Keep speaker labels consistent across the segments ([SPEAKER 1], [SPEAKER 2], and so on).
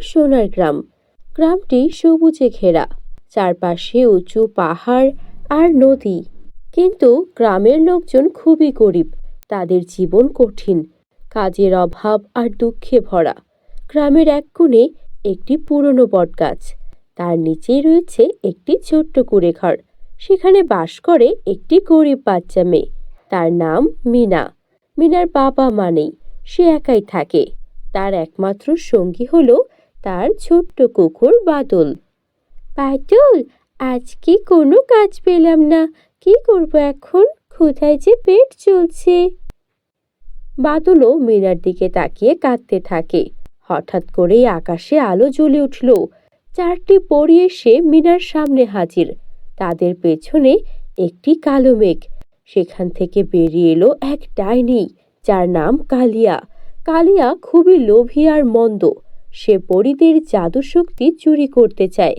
[SPEAKER 1] সোনার গ্রাম। গ্রামটি সবুজে ঘেরা। চারপাশে উঁচু পাহাড় আর নদী। কিন্তু গ্রামের লোকজন খুবই গরিব। তাদের জীবন কঠিন। কাজের অভাব আর দুঃখে ভরা। গ্রামের এক কোণে একটি পুরনো বটগাছ। তার নিচেই রয়েছে একটি ছোট্ট কুড়ে ঘর সেখানে বাস করে একটি গরিব বাচ্চা মেয়ে। তার নাম মিনা। মিনার বাবা মানেই সে একাই থাকে। তার একমাত্র সঙ্গী হলো তার ছোট্ট কুকুর বাদল। বাদল আজকে কোনো কাজ পেলাম না? কি করব এখন? কোথায় যে পেট চলছে? বাদলও মিনার দিকে তাকিয়ে কাঁদতে থাকে। হঠাৎ করেই আকাশে আলো জ্বলে উঠল। চারটি পরি এসে মিনার সামনে হাজির। তাদের পেছনে একটি কালো মেঘ। সেখান থেকে বেরিয়ে এলো এক ডাইনি, যার নাম কালিয়া। কালিয়া খুবই লোভী আর মন্দ। সে পরিদের জাদু শক্তি চুরি করতে চায়।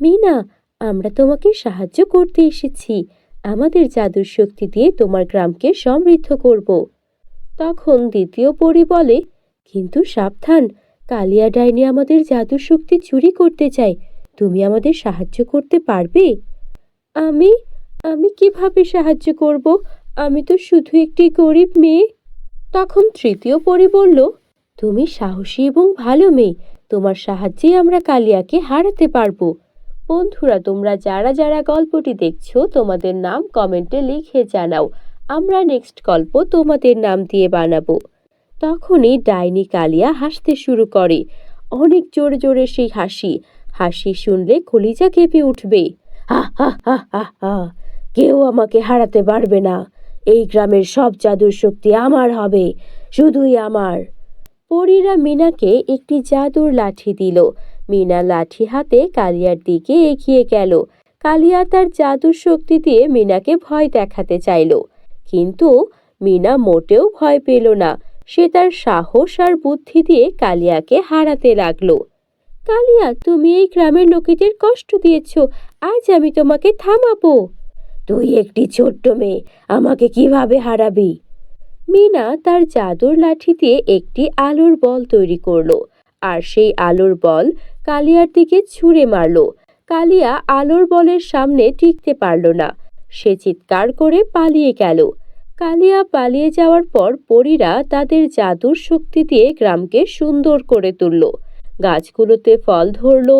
[SPEAKER 1] মিনা, আমরা তোমাকে সাহায্য করতে এসেছি। আমাদের জাদুর শক্তি দিয়ে তোমার গ্রামকে সমৃদ্ধ করব। তখন দ্বিতীয় পরি বলে, কিন্তু সাবধান, কালিয়া ডাইনি আমাদের জাদুর শক্তি চুরি করতে চায়। তুমি আমাদের সাহায্য করতে পারবে? আমি? আমি কীভাবে সাহায্য করব? আমি তো শুধু একটি গরিব মেয়ে। তখন তৃতীয় পরি বলল তুমি সাহসী এবং ভালো মেয়ে, তোমার সাহায্যে আমরা কালিয়াকে হারাতে পারব। বন্ধুরা, তোমরা যারা যারা গল্পটি দেখছ, তোমাদের নাম কমেন্টে লিখে জানাও। আমরা নেক্সট গল্প তোমাদের নাম দিয়ে বানাবো। তখনই ডাইনি কালিয়া হাসতে শুরু করে। অনেক জোরে জোরে সেই হাসি। হাসি শুনলে কলিজা কেঁপে উঠবে। হা, কেউ আমাকে হারাতে পারবে না। এই গ্রামের সব জাদুর শক্তি আমার হবে। শুধুই আমার। পরীরা মিনাকে একটি জাদুর লাঠি দিল। মিনা লাঠি হাতে কালিয়ার দিকে এগিয়ে গেল। কালিয়া তার জাদুর শক্তি দিয়ে মিনাকে ভয় দেখাতে চাইল। কিন্তু মিনা মোটেও ভয় পেল না। সে তার সাহস আর বুদ্ধি দিয়ে কালিয়াকে হারাতে লাগল। কালিয়া, তুমি এই গ্রামের লোকেদের কষ্ট দিয়েছ। আজ আমি তোমাকে থামাবো। তুই একটি ছোট্ট মেয়ে, আমাকে কীভাবে হারাবি? মিনা তার জাদুর লাঠি দিয়ে একটি আলোর বল তৈরি করল, আর সেই আলোর বল কালিয়ার দিকে ছুঁড়ে মারল। কালিয়া আলোর বলের সামনে টিকতে পারল না, সে চিৎকার করে পালিয়ে গেল। কালিয়া পালিয়ে যাওয়ার পর পরীরা তাদের জাদুর শক্তি দিয়ে গ্রামকে সুন্দর করে তুলল। গাছগুলোতে ফল ধরল,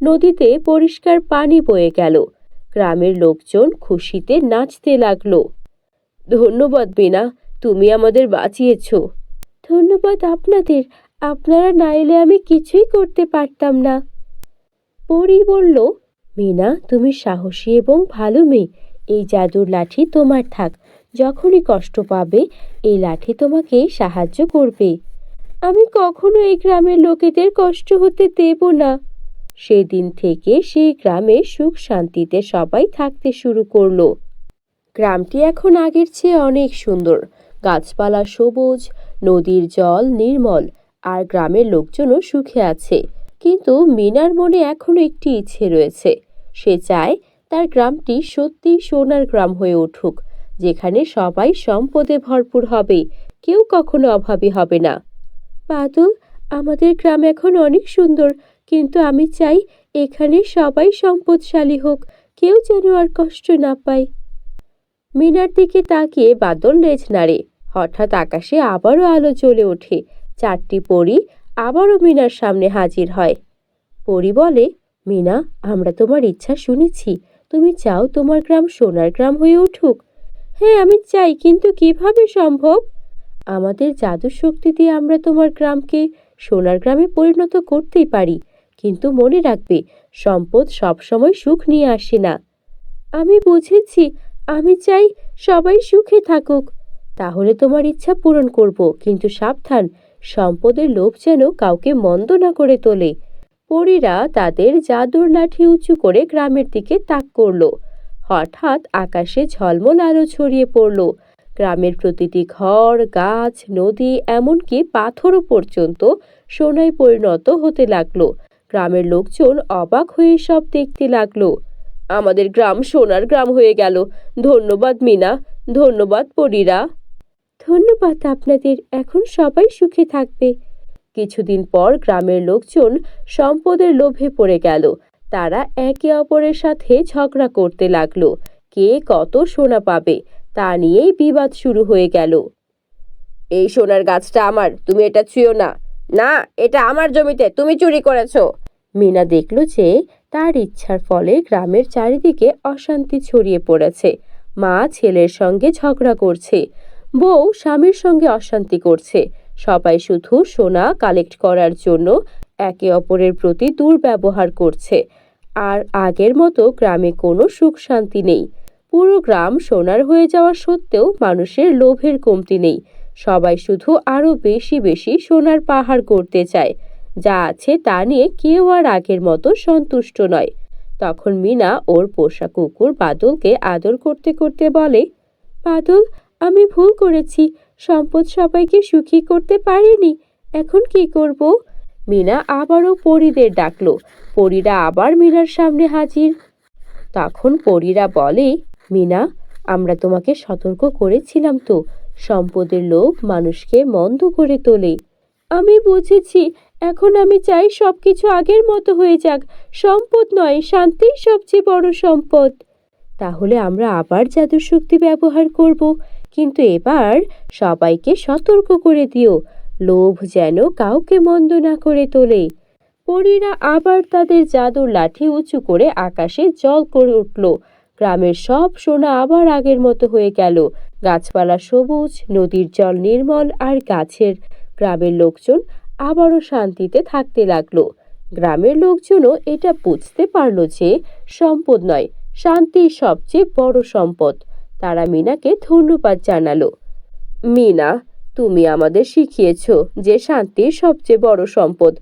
[SPEAKER 1] নদীতে পরিষ্কার পানি বয়ে গেল, গ্রামের লোকজন খুশিতে নাচতে লাগল। ধন্যবাদ বিনা তুমি আমাদের বাঁচিয়েছ। ধন্যবাদ আপনাদের। আপনারা না এলে আমি কিছুই করতে পারতাম না। পরি বলল, মিনা, তুমি সাহসী এবং ভালো মেয়ে। এই জাদুর লাঠি তোমার থাক। যখনই কষ্ট পাবে, এই লাঠি তোমাকে সাহায্য করবে। আমি কখনো এই গ্রামের লোকেদের কষ্ট হতে দেব না সেদিন থেকে সেই গ্রামে সুখ শান্তিতে সবাই থাকতে শুরু করল। গ্রামটি এখন আগের চেয়ে অনেক সুন্দর। গাছপালা সবুজ, নদীর জল নির্মল, আর গ্রামের লোকজনও সুখে আছে। কিন্তু মিনার মনে এখনও একটি ইচ্ছে রয়েছে। সে চায় তার গ্রামটি সত্যি সোনার গ্রাম হয়ে উঠুক, যেখানে সবাই সম্পদে ভরপুর হবে। কেউ কখনো অভাবী হবে না। বাদল, আমাদের গ্রাম এখন অনেক সুন্দর, কিন্তু আমি চাই এখানে সবাই সম্পদশালী হোক, কেউ যেন আর কষ্ট না পায়। মিনার দিকে তাকিয়ে বাদল লেজ নাড়ে। হঠাৎ আকাশে আবারও আলো জ্বলে ওঠে। চারটি পরি আবারও মিনার সামনে হাজির হয়। পরি বলে, মিনা, আমরা তোমার ইচ্ছা শুনেছি। তুমি চাও তোমার গ্রাম সোনার গ্রাম হয়ে উঠুক? হ্যাঁ আমি চাই, কিন্তু কীভাবে সম্ভব? আমাদের জাদু শক্তি দিয়ে আমরা তোমার গ্রামকে সোনার গ্রামে পরিণত করতেই পারি। কিন্তু মনে রাখবে, সম্পদ সবসময় সুখ নিয়ে আসে না। আমি বুঝেছি, আমি চাই সবাই সুখে থাকুক। তাহলে তোমার ইচ্ছা পূরণ করব, কিন্তু সাবধান, সম্পদের লোভ যেন কাউকে মন্দ না করে তোলে। পরীরা তাদের জাদুর লাঠি উঁচু করে গ্রামের দিকে তাক করল। হঠাৎ আকাশে ঝলমল আলো ছড়িয়ে পড়ল। গ্রামের প্রতিটি ঘর, গাছ, নদী, এমনকি পাথরও পর্যন্ত সোনায় পরিণত হতে লাগল। গ্রামের লোকজন অবাক হয়ে সব দেখতে লাগল। আমাদের গ্রাম সোনার গ্রাম হয়ে গেল। ধন্যবাদ মিনা, ধন্যবাদ পরীরা। ধন্যবাদ আপনাদের। এখন সবাই সুখে থাকবে। কিছুদিন পর গ্রামের লোকজন সম্পদের লোভে পড়ে গেল। তারা একে অপরের সাথে ঝগড়া করতে লাগল। কে কত সোনা পাবে তা নিয়েই বিবাদ শুরু হয়ে গেল। এই সোনার গাছটা আমার, তুমি এটা ছুঁয়ো না। না, এটা আমার জমিতে, তুমি চুরি করেছ। মিনা দেখল যে তার ইচ্ছার ফলে গ্রামের চারিদিকে অশান্তি ছড়িয়ে পড়েছে। মা ছেলের সঙ্গে ঝগড়া করছে। বউ স্বামীর সঙ্গে অশান্তি করছে। সবাই শুধু সোনা কালেক্ট করার জন্য একে অপরের প্রতি দুর্ব্যবহার করছে। আর আগের মতো গ্রামে কোনো সুখ শান্তি নেই। পুরো গ্রাম সোনার হয়ে যাওয়া সত্ত্বেও মানুষের লোভের কমতি নেই। সবাই শুধু আরও বেশি বেশি সোনার পাহাড় করতে চায়। যা আছে তা নিয়ে কেউ আর আগের মতো সন্তুষ্ট নয়। তখন মিনা ওর পোষা কুকুর বাদলকে আদর করতে করতে বলে, বাদল আমি ভুল করেছি। সম্পদ সবাইকে সুখী করতে পারিনি। এখন কি করব? মিনা আবারও পরীদের ডাকলো। পরীরা আবার মিনার সামনে হাজির। তখন পরীরা বলে, মিনা, আমরা তোমাকে সতর্ক করেছিলাম তো। সম্পদের লোভ মানুষকে মন্দ করে তোলে। আমি বুঝেছি, এখন আমি চাই সব কিছু আগের মতো হয়ে যাক। সম্পদ নয়, শান্তিই সবচেয়ে বড় সম্পদ। তাহলে আমরা আবার জাদুর শক্তি ব্যবহার করব। কিন্তু এবার সবাইকে সতর্ক করে দিও। লোভ যেন কাউকে মন্দ না করে তোলে। পরীরা আবার তাদের জাদুর লাঠি উঁচু করে আকাশে জল করে উঠল। গ্রামের সব সোনা আবার আগের মতো হয়ে গেল। গাছপালা সবুজ, নদীর জল নির্মল আর গাছের। গ্রামের লোকজন আবারও শান্তিতে থাকতে লাগল। গ্রামের লোকজনও এটা বুঝতে পারল যে সম্পদ নয় শান্তির সবচেয়ে বড় সম্পদ। তারা মিনাকে ধন্যবাদ জানালো। মিনা, তুমি আমাদের শিখিয়েছ যে শান্তির সবচেয়ে বড় সম্পদ।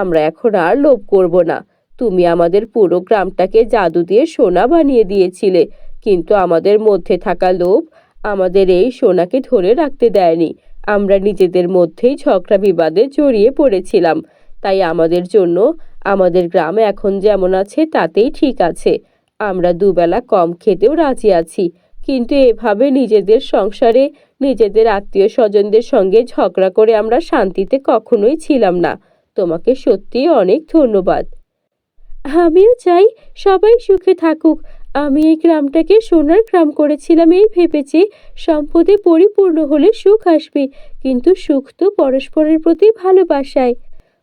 [SPEAKER 1] আমরা এখন আর লোভ করব না। তুমি আমাদের পুরো গ্রামটাকে জাদু দিয়ে সোনা বানিয়ে দিয়েছিলে, কিন্তু আমাদের মধ্যে থাকা লোভ আমাদের এই সোনাকে ধরে রাখতে দেয়নি। আমরা নিজেদের মধ্যেই ঝগড়া বিবাদে জড়িয়ে পড়েছিলাম। তাই আমাদের জন্য আমাদের গ্রাম এখন যেমন আছে, তাতেই ঠিক আছে। আমরা দুবেলা কম খেতেও রাজি আছি। কিন্তু এভাবে নিজেদের সংসারে, নিজেদের আত্মীয় স্বজনদের সঙ্গে ঝগড়া করে আমরা শান্তিতে কখনোই ছিলাম না। তোমাকে সত্যিই অনেক ধন্যবাদ। আমিও চাই সবাই সুখে থাকুক। আমি এই গ্রামটাকে সোনার গ্রাম করেছিলাম এই ভেবেছি সম্পদে পরিপূর্ণ হলে সুখ আসবে, কিন্তু সুখ তো পরস্পরের প্রতি ভালোবাসায়।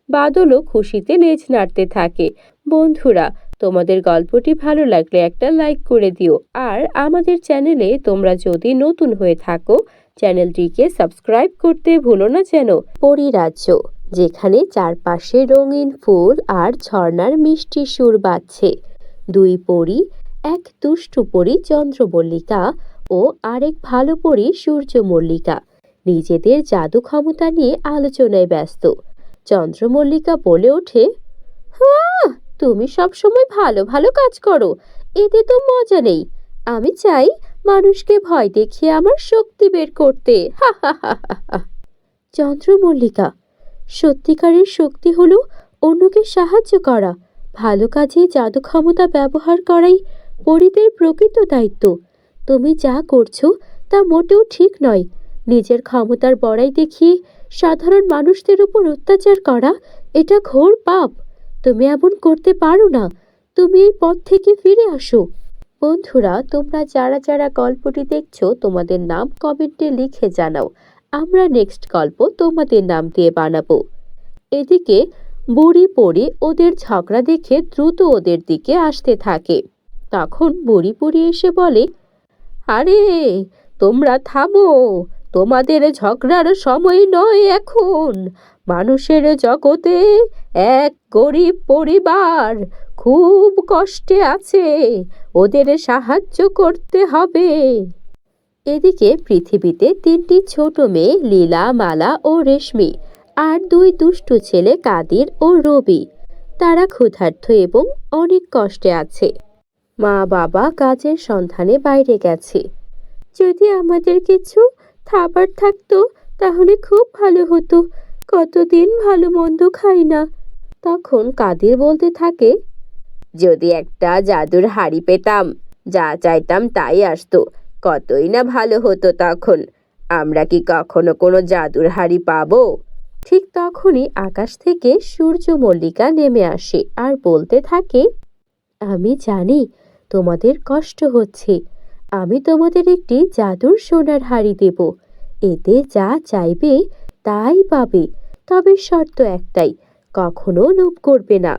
[SPEAKER 1] বাদলও খুশিতে লেজ নাড়তে থাকে। বন্ধুরা তোমাদের গল্পটি ভালো লাগলে একটা লাইক করে দিও। আর আমাদের চ্যানেলে তোমরা যদি নতুন হয়ে থাকো চ্যানেলটিকে সাবস্ক্রাইব করতে ভুলো না যেন। পরিরাজ্য যেখানে চারপাশে রঙিন ফুল আর ঝর্ণার মিষ্টি সুর বাজছে। দুই পরি, এক দুষ্টু পরি চন্দ্রমল্লিকা ও আরেক ভালো পরি সূর্যমল্লিকা। নিজেদের জাদু ক্ষমতা নিয়ে আলোচনায় ব্যস্ত। চন্দ্রমল্লিকা বলে ওঠে হ্যাঁ তুমি সবসময় ভালো ভালো কাজ করো। এতে তো মজা নেই। আমি চাই মানুষকে ভয় দেখিয়ে আমার শক্তি বের করতে। চন্দ্রমল্লিকা, সত্যিকারের শক্তি হলো অন্যকে সাহায্য করা। ভালো কাজে জাদু ক্ষমতা ব্যবহার করাই পরিদের প্রকৃত দায়িত্ব। তুমি যা করছ তা মোটেও ঠিক নয়। নিজের ক্ষমতার বড়াই দেখিয়ে সাধারণ মানুষদের উপর অত্যাচার করা, এটা ঘোর পাপ। তুমি এমন করতে পারো না। তুমি এই পথ থেকে ফিরে আসো। বন্ধুরা, তোমরা যারা যারা গল্পটি দেখছ, তোমাদের নাম কমেন্টে লিখে জানাও। আমরা নেক্সট গল্প তোমাদের নাম দিয়ে বানাবো। এদিকে, বুড়ি পড়ি ওদের ঝগড়া দেখে দ্রুত ওদের দিকে আসতে থাকে। তখন বুড়ি বুড়ি এসে বলে, আরে, তোমরা থামো। তোমাদের ঝগড়ার সময় নয় এখন। মানুষের জগতে এক গরিব পরিবার খুব কষ্টে আছে, ওদের সাহায্য করতে হবে। এদিকে পৃথিবীতে তিনটি ছোট মেয়ে, লীলা, মালা ও রেশমি আর দুই দুষ্টু ছেলে, কাদির ও রবি। তারা ক্ষুধার্ত এবং অনেক কষ্টে আছে। মা বাবা কাজের সন্ধানে বাইরে গেছে। যদি আমাদের কিছু খাবার থাকতো, তাহলে খুব ভালো হতো। কতদিন ভালো মন্দ খাই না। তখন কাদের বলতে থাকে, যদি একটা জাদুর হাড়ি পেতাম, যা চাইতাম তাই আসতো। কতই না ভালো হতো তখন। আমরা কি কখনো কোনো জাদুর হাড়ি পাবো? ঠিক তখনই আকাশ থেকে সূর্যমল্লিকা নেমে আসে আর বলতে থাকে, আমি জানি তোমাদের কষ্ট হচ্ছে। আমি তোমাদের একটি জাদুর সোনার হাড়ি দেব। এতে যা চাইবে তাই পাবে। তবে শর্ত একটাই, কখনো লোভ করবে না।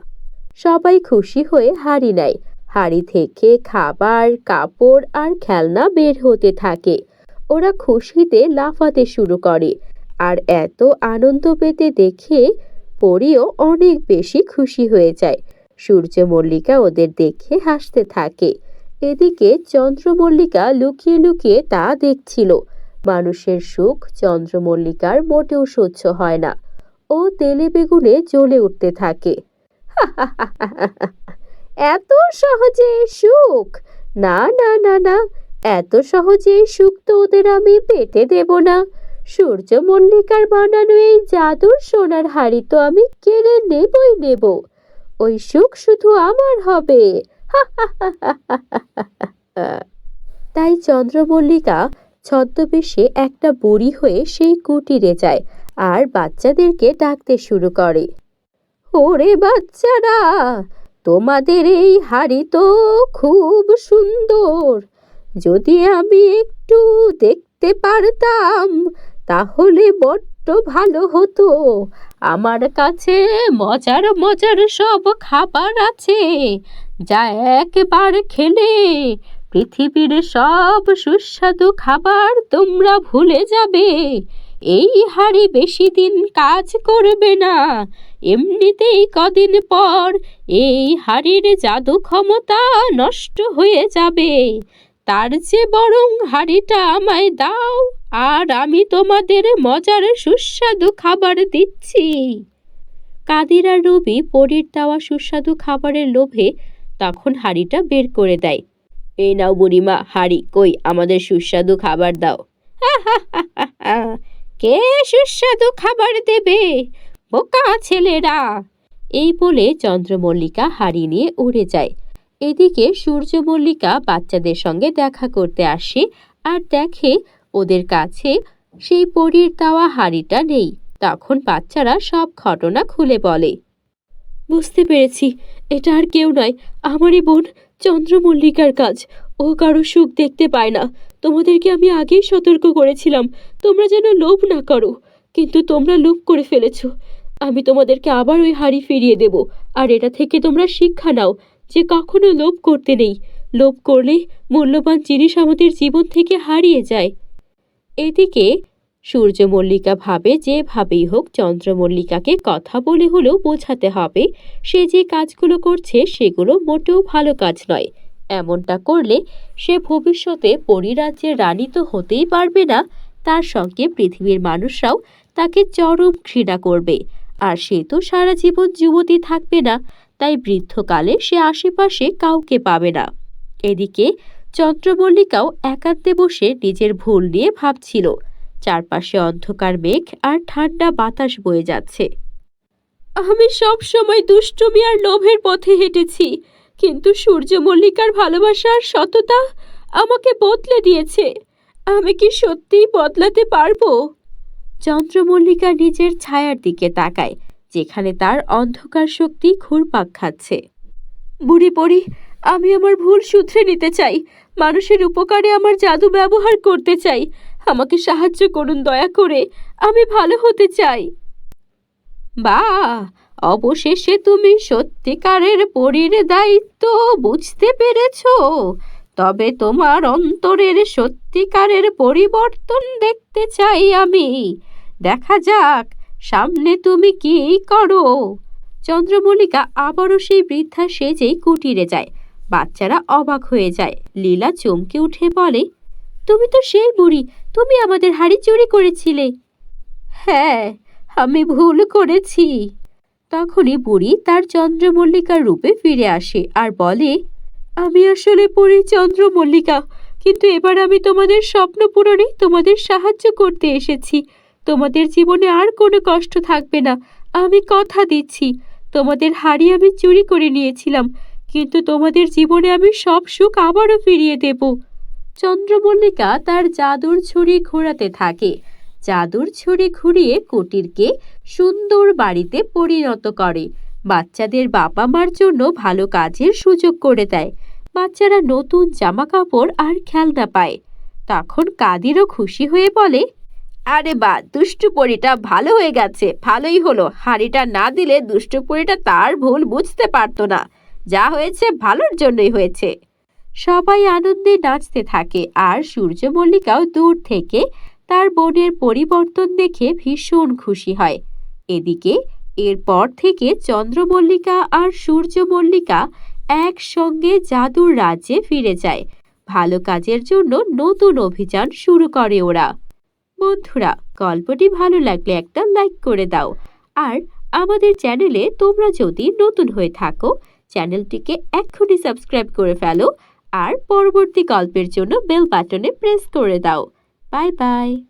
[SPEAKER 1] সবাই খুশি হয়ে হাড়ি নেয়। হাড়ি থেকে খাবার, কাপড় আর খেলনা বের হতে থাকে। ওরা খুশিতে লাফাতে শুরু করে আর এত আনন্দ পেতে দেখে পরিও অনেক বেশি খুশি হয়ে যায়। সূর্যমল্লিকা ওদের দেখে হাসতে থাকে। এদিকে চন্দ্রমল্লিকা লুকিয়ে লুকিয়ে তা দেখছিল। মানুষের সুখ চন্দ্রমল্লিকার মোটেও সহ্য হয় না। ও তেলে বেগুনে জ্বলে উঠতে থাকে। এত সহজে সুখ? না না না না, এত সহজে সুখ তো ওদের আমি পেতে দেব না। সূর্যমল্লিকার বানানো এই জাদুর সোনার হাড়ি তো আমি কেড়ে নেবই নেব। ওই সুখ শুধু আমার হবে। তাই চন্দ্রমল্লিকা ছদ্মবেশে একটা বুড়ি হয়ে সেই কুটিরে যায়। আর বাচ্চাদেরকে ডাকতে শুরু করে। ওরে বাচ্চারা, তোমাদের এই হাড়ি তো খুব সুন্দর। যদি আমি একটু দেখতে পারতাম, তাহলে বড্ড ভালো হতো। আমার কাছে মজার মজার সব খাবার আছে। যা একবার খেলে পৃথিবীর সব সুস্বাদু খাবার তোমরা ভুলে যাবে। এই হাড়ি বেশি দিন কাজ করবে না। এমনিতেই কদিন পর এই হাড়ির জাদু ক্ষমতা নষ্ট হয়ে যাবে। তার চেয়ে বরং হাড়িটা আমায় দাও, আর আমি তোমাদের মজার সুস্বাদু খাবার দিচ্ছি। কাদির আর রবি পরীর দেওয়া সুস্বাদু খাবারের লোভে তখন হাড়িটা বের করে দেয়। এই নাও বুড়িমা, হাড়ি, কই আমাদের সুস্বাদু খাবার দাও। কে সুস্বাদু খাবার দেবে? বোকা ছেলেরা। এই বলে চন্দ্রমল্লিকা হাড়ি নিয়ে উড়ে যায়। এদিকে সূর্যমল্লিকা বাচ্চাদের সঙ্গে দেখা করতে আসে আর দেখে ওদের কাছে সেই পরীর দেওয়া হাড়িটা নেই। তখন বাচ্চারা সব ঘটনা খুলে বলে। বুঝতে পেরেছি, এটা আর কেউ নয়, আমারই বোন চন্দ্রমল্লিকার কাজ। ও কারও সুখ দেখতে পায় না। তোমাদেরকে আমি আগেই সতর্ক করেছিলাম। তোমরা যেন লোভ না করো। কিন্তু তোমরা লোভ করে ফেলেছো। আমি তোমাদেরকে আবার ওই হাড়ি ফিরিয়ে দেব। আর এটা থেকে তোমরা শিক্ষা নাও যে কখনো লোভ করতে নেই। লোভ করলে মূল্যবান জিনিস আমাদের জীবন থেকে হারিয়ে যায়। এদিকে সূর্যমল্লিকা ভাবে যেভাবেই হোক চন্দ্রমল্লিকাকে কথা বলে হলেও বোঝাতে হবে, সে যে কাজগুলো করছে সেগুলো মোটেও ভালো কাজ নয়। এমনটা করলে সে ভবিষ্যতে পরিরাজ্যের রানী তো হতেই পারবে না। তার সঙ্গে পৃথিবীর মানুষরাও তাকে চরম ঘৃণা করবে। আর সে তো সারা জীবন যুবতী থাকবে না, তাই বৃদ্ধকালে সে আশেপাশে কাউকে পাবে না। এদিকে চন্দ্রমল্লিকাও একান্তে বসে নিজের ভুল নিয়ে ভাবছিল। চারপাশে অন্ধকার মেঘ আর ঠান্ডা বাতাস বয়ে যাচ্ছে। আমি সব সময় দুষ্টুমি আর লোভের পথে হেঁটেছি। কিন্তু সূর্যমল্লিকার ভালোবাসা আর সততা আমাকে বদলে দিয়েছে। আমি কি সত্যিই বদলাতে পারব? চন্দ্রমল্লিকা নিজের ছায়ার দিকে তাকায়, যেখানে তার অন্ধকার শক্তি ঘুরপাক খাচ্ছে। বুড়ি পড়ি আমি আমার ভুল শুধরে নিতে চাই। মানুষের উপকারে আমার জাদু ব্যবহার করতে চাই। আমাকে সাহায্য করুন দয়া করে। আমি ভালো হতে চাই। বা অবশেষে তুমি সত্যিকারের পরীর দায়িত্ব বুঝতে পেরেছ। তবে তোমার অন্তরের সত্যিকারের পরিবর্তন দেখতে চাই আমি। দেখা যাক, সামনে তুমি কি করো। চন্দ্রমল্লিকা আবারও সেই বৃদ্ধা সেজেই কুটিরে যায়। বাচ্চারা অবাক হয়ে যায়। লীলা চমকে উঠে বলে, তুমি তো সেই বুড়ি, তুমি আমাদের হাড়ি চুরি করেছিলে। হ্যাঁ আমি ভুল করেছি। তখনই বুড়ি তার চন্দ্রমল্লিকার রূপে ফিরে আসে আর বলে, আমি আসলে পড়ি চন্দ্রমল্লিকা, কিন্তু এবার আমি তোমাদের স্বপ্ন পূরণে তোমাদের সাহায্য করতে এসেছি। তোমাদের জীবনে আর কোনো কষ্ট থাকবে না। আমি কথা দিচ্ছি। তোমাদের হাড়ি আমি চুরি করে নিয়েছিলাম, কিন্তু তোমাদের জীবনে আমি সব সুখ আবারও ফিরিয়ে দেব। চন্দ্রমল্লিকা তার জাদুর ছুরি ঘোরাতে থাকে। জাদুর ছড়ি ঘুরিয়ে কুটিরকে সুন্দর বাড়িতে পরিণত করে। বাচ্চাদের বাবা মার জন্য ভালো কাজের সুযোগ করে দেয়। বাচ্চারা নতুন জামা কাপড় আর খেলনা পায়। তখন কাদিরও খুশি হয়ে বলে, আরে বা, দুষ্টু পরীটা ভালো হয়ে গেছে, ভালোই হলো। হাঁড়িটা না দিলে দুষ্টু পরীটা তার ভুল বুঝতে পারতো না। যা হয়েছে ভালোর জন্যই হয়েছে। সবাই আনন্দে নাচতে থাকে আর সূর্যমল্লিকাও দূর থেকে তার বোনের পরিবর্তন দেখে ভীষণ খুশি হয়। এদিকে এরপর থেকে চন্দ্রমল্লিকা আর সূর্যমল্লিকা একসঙ্গে জাদুর রাজ্যে ফিরে যায়। ভালো কাজের জন্য নতুন অভিযান শুরু করে ওরা। বন্ধুরা, গল্পটি ভালো লাগলে একটা লাইক করে দাও। আর আমাদের চ্যানেলে তোমরা যদি নতুন হয়ে থাকো, চ্যানেলটিকে এক্ষুনি সাবস্ক্রাইব করে ফেলো। আর পরবর্তী গল্পের জন্য বেল বাটনে প্রেস করে দাও। Bye bye.